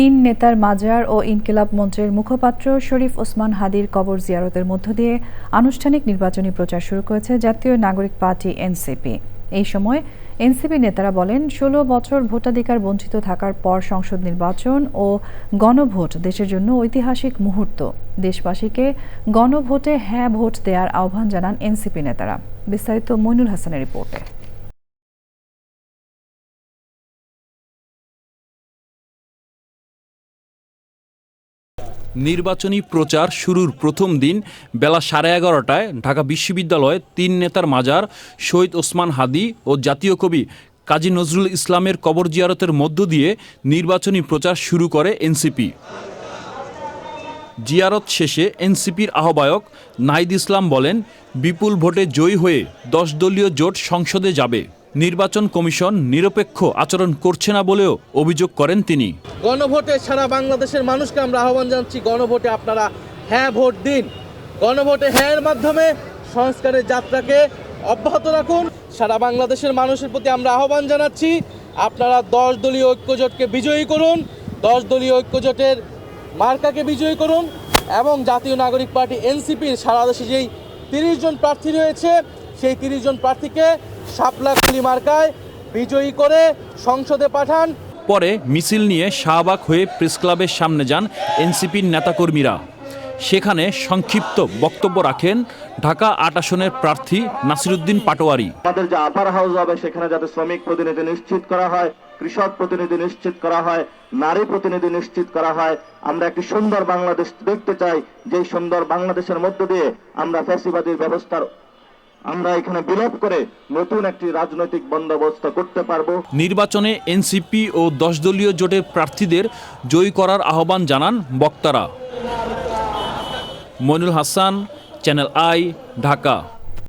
তিন নেতার মাজার ও ইনকিলাব মঞ্চের মুখপাত্র শরীফ ওসমান হাদির কবর জিয়ারতের মধ্য দিয়ে আনুষ্ঠানিক নির্বাচনী প্রচার শুরু করেছে জাতীয় নাগরিক পার্টি এনসিপি। এই সময় এনসিপি নেতারা বলেন, ষোলো বছর ভোটাধিকার বঞ্চিত থাকার পর সংসদ নির্বাচন ও গণভোট দেশের জন্য ঐতিহাসিক মুহূর্ত। দেশবাসীকে গণভোটে হ্যাঁ ভোট দেওয়ার আহ্বান জানান এনসিপি নেতারা। বিস্তারিত মইনুল হাসানের রিপোর্টে। নির্বাচনী প্রচার শুরুর প্রথম দিন বেলা সাড়ে এগারোটায় ঢাকা বিশ্ববিদ্যালয়ে তিন নেতার মাজার, শহীদ ওসমান হাদি ও জাতীয় কবি কাজী নজরুল ইসলামের কবর জিয়ারতের মধ্য দিয়ে নির্বাচনী প্রচার শুরু করে এনসিপি। জিয়ারত শেষে এনসিপির আহ্বায়ক নাহিদ ইসলাম বলেন, বিপুল ভোটে জয়ী হয়ে দশ দলীয় জোট সংসদে যাবে। নির্বাচন কমিশন নিরপেক্ষ আচরণ করছে না বলেও অভিযোগ করেন তিনি। গণভোটে সারা বাংলাদেশের মানুষকে আমরা আহ্বান জানাচ্ছি, গণভোটে আপনারা হ্যাঁ ভোট দিন। গণভোটে হ্যাঁ এর মাধ্যমে সংস্কারের যাত্রাকে অব্যাহত রাখুন। সারা বাংলাদেশের মানুষের প্রতি আমরা আহ্বান জানাচ্ছি, আপনারা দশ দলীয় ঐক্যজোটকে বিজয়ী করুন, দশ দলীয় ঐক্যজোটের মার্কাকে বিজয়ী করুন এবং জাতীয় নাগরিক পার্টি এনসিপির সারা দেশে যেই তিরিশ জন প্রার্থী রয়েছে, সেই তিরিশ জন প্রার্থীকে শাপলাকুলি মার্কায় বিজয়ী করে সংসদে পাঠান। পরে মিছিল নিয়ে শাহবাগ হয়ে প্রেস ক্লাবের সামনে যান এনসিপির নেতাকর্মীরা। সেখানে সংক্ষিপ্ত বক্তব্য রাখেন ঢাকা আট আসনের প্রার্থী নাসিরুদ্দিন পাটোয়ারি। আমাদের যে আপার হাউস হবে সেখানে যাতে শ্রমিক প্রতিনিধি নিশ্চিত করা হয় কৃষক প্রতিনিধি নিশ্চিত করা হয় নারী প্রতিনিধি নিশ্চিত করা হয় আমরা একটি সুন্দর বাংলাদেশ দেখতে চাই যেই সুন্দর বাংলাদেশের মধ্য দিয়ে আমরা ফ্যাসিবাদীর ব্যবস্থার আমরা এখানে বিলোপ করে নতুন একটি রাজনৈতিক বন্দোবস্ত করতে পারব। নির্বাচনে এনসিপি ও দশ দলীয় জোটের প্রার্থীদের জয়ী করার আহ্বান জানান বক্তারা। Moinul Hasan, channel I, Dhaka.